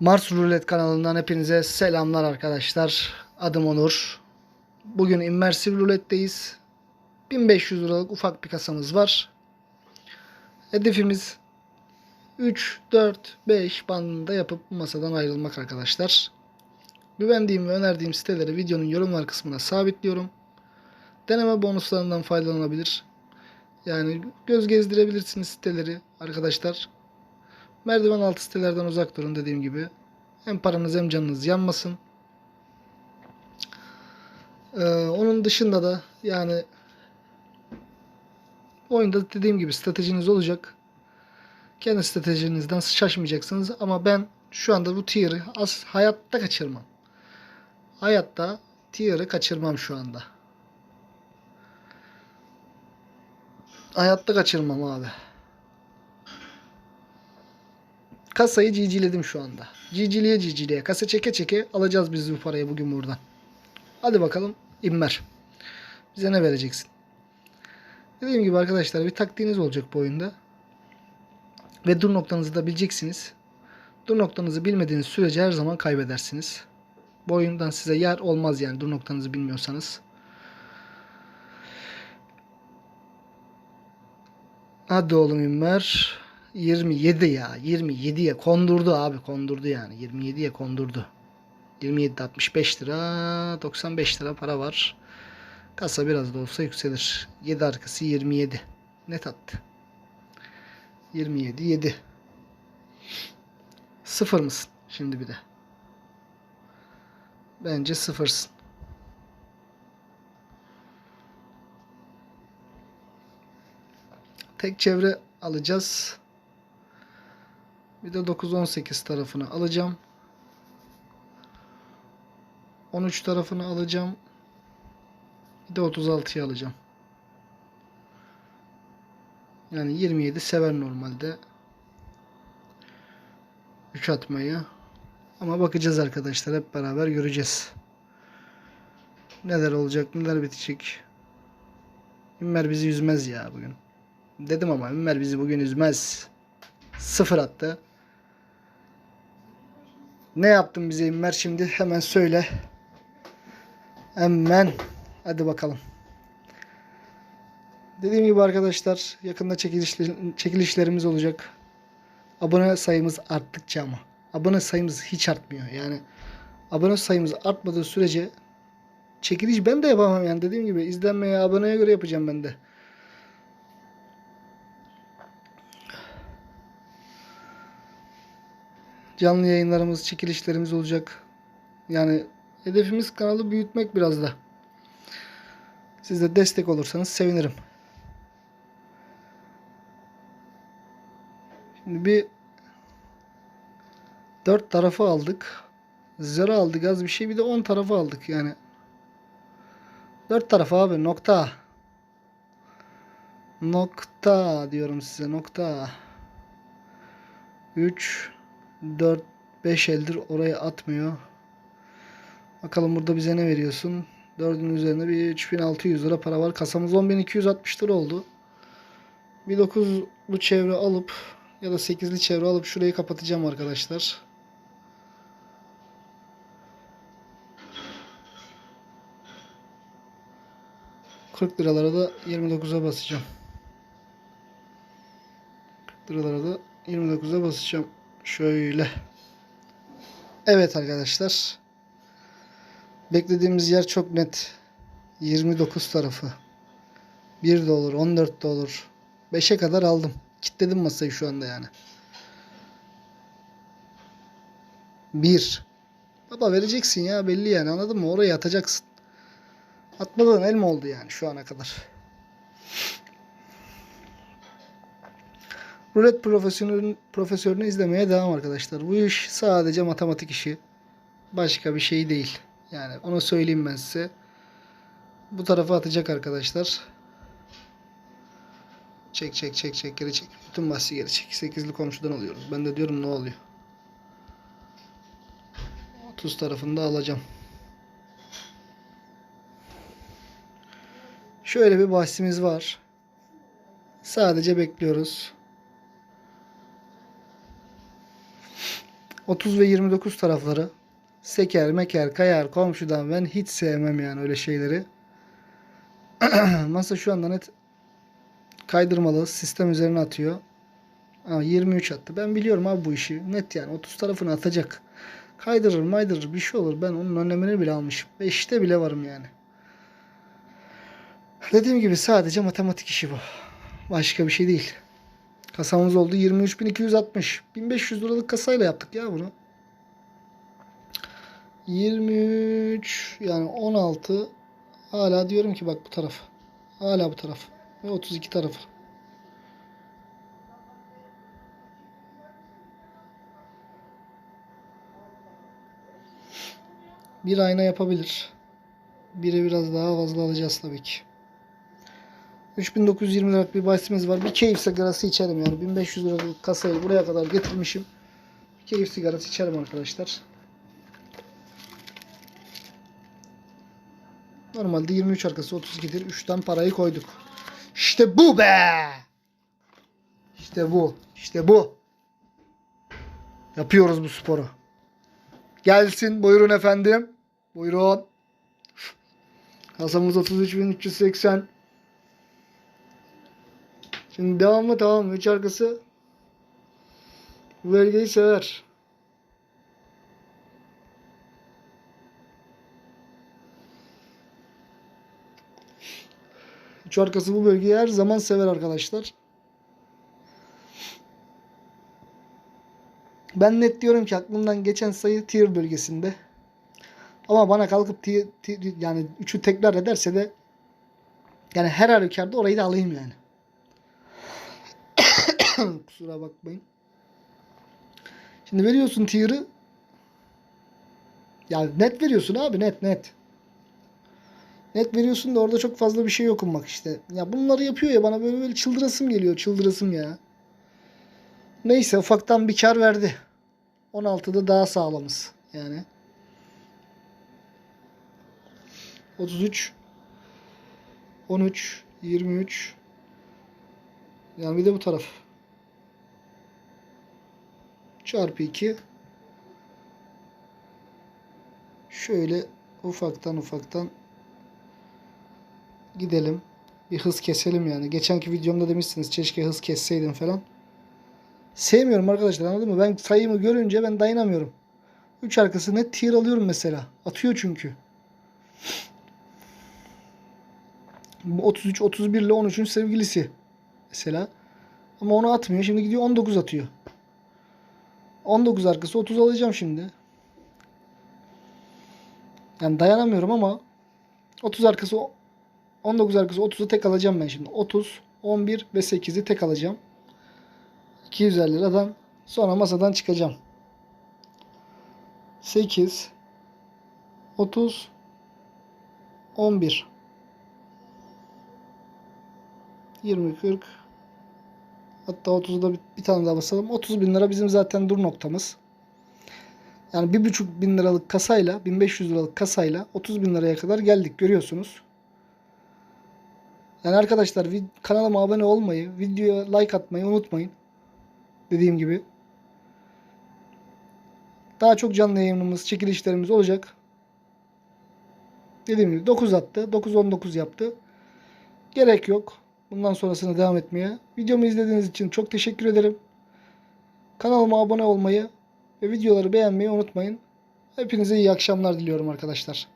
Mars Rulet kanalından hepinize selamlar arkadaşlar. Adım Onur. Bugün Immersive Roulette'deyiz. 1500 liralık ufak bir kasamız var. Hedefimiz 3, 4, 5 bandında yapıp masadan ayrılmak arkadaşlar. Güvendiğim ve önerdiğim siteleri videonun yorumlar kısmına sabitliyorum. Deneme bonuslarından faydalanabilir. Yani göz gezdirebilirsiniz siteleri arkadaşlar. Merdiven altı sitelerden uzak durun dediğim gibi. Hem paranız hem canınız yanmasın. Ee, onun dışında da yani oyunda dediğim gibi stratejiniz olacak. Kendi stratejinizden şaşmayacaksınız ama ben şu anda bu tier'ı az hayatta kaçırmam. Hayatta tier'ı kaçırmam şu anda. Hayatta kaçırmam abi. Kasayı ciciledim şu anda. Ciciliye ciciliye. Kasa çeke çeke alacağız biz bu parayı bugün buradan. Hadi bakalım İmmer. Bize ne vereceksin? Dediğim gibi arkadaşlar bir taktiğiniz olacak bu oyunda. Ve dur noktanızı da bileceksiniz. Dur noktanızı bilmediğiniz sürece her zaman kaybedersiniz. Bu oyundan size yer olmaz yani dur noktanızı bilmiyorsanız. Hadi oğlum İmmer. 27 ya. 27'ye kondurdu abi. Kondurdu yani. 27'ye kondurdu. 27'de 65 lira. 95 lira para var. Kasa biraz da olsa yükselir. 7 arkası 27. Net attı. 27 7. Sıfır mısın? Şimdi bir de. Bence sıfırsın. Tek çevre alacağız. Bir de 9-18 tarafını alacağım. 13 tarafını alacağım. Bir de 36'yı alacağım. Yani 27 sever normalde. 3 atmayı. Ama bakacağız arkadaşlar. Hep beraber göreceğiz. Neler olacak, neler bitecek. Ümmer bizi üzmez ya bugün. Dedim ama Ümmer bizi bugün üzmez. Sıfır attı. Ne yaptın bize İmmer şimdi hemen söyle. Hemen. Hadi bakalım. Dediğim gibi arkadaşlar yakında çekilişler, çekilişlerimiz olacak. Abone sayımız arttıkça ama. Abone sayımız hiç artmıyor. Yani abone sayımız artmadığı sürece çekiliş ben de yapamam yani dediğim gibi izlenmeye aboneye göre yapacağım ben de. Canlı yayınlarımız, çekilişlerimiz olacak. Yani hedefimiz kanalı büyütmek biraz da. Siz de destek olursanız sevinirim. Şimdi bir dört tarafı aldık. Zero aldık az bir şey. Bir de on tarafı aldık yani. Dört tarafı abi nokta. Nokta diyorum size nokta. 3 4 5 eldir oraya atmıyor. Bakalım burada bize ne veriyorsun? 4'ün üzerinde bir 3600 lira para var. Kasamız 10260 lira oldu. Bir 9'lu çevre alıp ya da 8'li çevre alıp şurayı kapatacağım arkadaşlar. ...40 liralara da 29'a basacağım. 40 liralara da 29'a basacağım. Şöyle. Evet arkadaşlar. Beklediğimiz yer çok net. 29 tarafı. 1 de olur, 14 de olur. 5'e kadar aldım. Kitledim masayı şu anda yani. 1. Baba vereceksin ya belli yani anladın mı? Oraya atacaksın. Atmadığın el mi oldu yani şu ana kadar? Rulet profesörünü, profesörünü izlemeye devam arkadaşlar. Bu iş sadece matematik işi. Başka bir şey değil. Yani onu söyleyeyim ben size. Bu tarafa atacak arkadaşlar. Çek çek çek çek geri çek. Bütün bahsi geri çek. 8'li komşudan alıyoruz. Ben de diyorum ne oluyor. 30 tarafında alacağım. Şöyle bir bahsimiz var. Sadece bekliyoruz. 30 ve 29 tarafları. Seker, meker, kayar, komşudan ben hiç sevmem yani öyle şeyleri. Masa şu anda net kaydırmalı. Sistem üzerine atıyor. Aa, 23 attı. Ben biliyorum abi bu işi. Net yani 30 tarafını atacak. Kaydırır maydırır bir şey olur. Ben onun önlemini bile almışım. 5'te bile varım yani. Dediğim gibi sadece matematik işi bu. Başka bir şey değil. Kasamız oldu 23.260. 1500 liralık kasayla yaptık ya bunu. 23 yani 16 hala diyorum ki bak bu taraf. Hala bu taraf. Ve 32 tarafı. Bir ayna yapabilir. Biri biraz daha fazla alacağız tabii ki. 3920 liralık bir bahisimiz var. Bir keyif sigarası içerim yani. 1500 liralık kasayı buraya kadar getirmişim. Bir keyif sigarası içerim arkadaşlar. Normalde 23 arkası 32'dir. 3'ten parayı koyduk. İşte bu be! İşte bu. İşte bu. Yapıyoruz bu sporu. Gelsin buyurun efendim. Buyurun. Kasamız 33.380. Şimdi devam mı tamam? 3 arkası bu bölgeyi sever. Üç arkası bu bölgeyi her zaman sever arkadaşlar. Ben net diyorum ki aklımdan geçen sayı tier bölgesinde. Ama bana kalkıp tier, tier- yani üçü tekrar ederse de yani her halükarda orayı da alayım yani. Kusura bakmayın. Şimdi veriyorsun tier'ı. Ya net veriyorsun abi net net. Net veriyorsun da orada çok fazla bir şey okunmak işte. Ya bunları yapıyor ya bana böyle böyle çıldırasım geliyor. Çıldırasım ya. Neyse ufaktan bir kar verdi. 16'da daha sağlamız. Yani. 33 13 23 yani bir de bu taraf. Çarpı 2 şöyle ufaktan ufaktan gidelim. Bir hız keselim yani. Geçenki videomda demişsiniz keşke hız kesseydim falan. Sevmiyorum arkadaşlar anladın mı? Ben sayımı görünce ben dayanamıyorum. 3 arkası net tier alıyorum mesela. Atıyor çünkü. Bu 33 31 ile 13'ün sevgilisi mesela. Ama onu atmıyor. Şimdi gidiyor 19 atıyor. 19 arkası 30 alacağım şimdi. Yani dayanamıyorum ama 30 arkası 19 arkası 30'u tek alacağım ben şimdi. 30, 11 ve 8'i tek alacağım. 250 liradan sonra masadan çıkacağım. 8 30 11 20 40 hatta 30'u da bir, bir tane daha basalım. 30 bin lira bizim zaten dur noktamız. Yani bir buçuk bin liralık kasayla 1500 liralık kasayla 30 bin liraya kadar geldik görüyorsunuz. Yani arkadaşlar kanalıma abone olmayı, videoya like atmayı unutmayın. Dediğim gibi. Daha çok canlı yayınımız, çekilişlerimiz olacak. Dediğim gibi 9 attı. 9-19 yaptı. Gerek yok. Bundan sonrasını devam etmeye. Videomu izlediğiniz için çok teşekkür ederim. Kanalıma abone olmayı ve videoları beğenmeyi unutmayın. Hepinize iyi akşamlar diliyorum arkadaşlar.